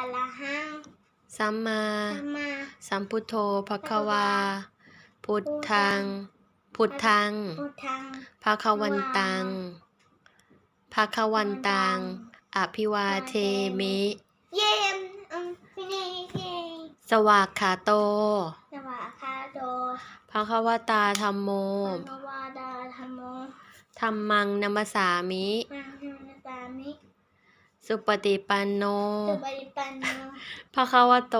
อะระหังสัมมาสัมมาสัมพุทโธภควา พุทธัง พุทธังพุทธังภควันตังภควันตัง อภิวาเทมิ เยี่ยมอืมพี่นี่เย่สวากขาโตสวัสดีค่ะโดภควตาธรรมโมมวาดาธรรมโมธรรมังนัมสสามิมังคุนตามิ สุปฏิปันโน สุปฏิปันโนภควโต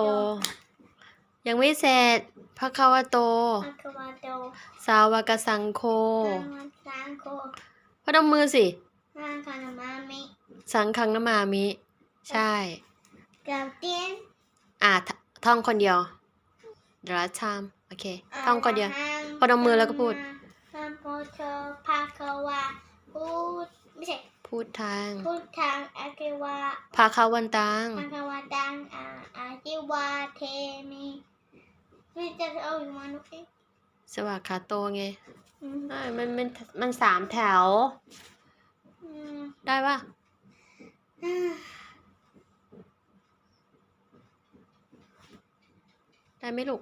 ยังไม่เสร็จภควโต ภะคะวะโตสาวกสังโฆ สัมมาสังโฆพนมมือสิสังฆนามามิสังฆังนมามิ ใช่กล่าวเตียนอะทท่องคนเดียวเดี๋ยวชามโอเค ท่องคนเดียว พนมมือแล้วก็พูด สัมพุทโธภะคะวะพูดไม่ใช่ พูด ทางพุทธังอะเกวะภาคาวันตังภะคะวะตังอาอาจิวาเทมิไม่จะเอาอยู่มานุกเองสวากขาโตไงอืมไม่มันมันมันสามแถว อืมได้ปะอืมได้ไหมลูก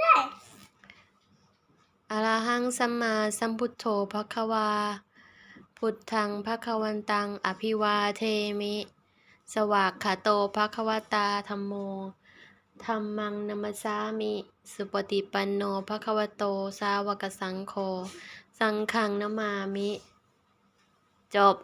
ได้ อะระหังสัมมาสัมพุทโธภควา พุทธังภควันตัง อภิวาเทมิ สวากขาโตภควตาธรรมโมธรรมังนัมสสามิ สุปฏิปันโนภควโต สาวกสังโฆ สังขังนมามิ จบ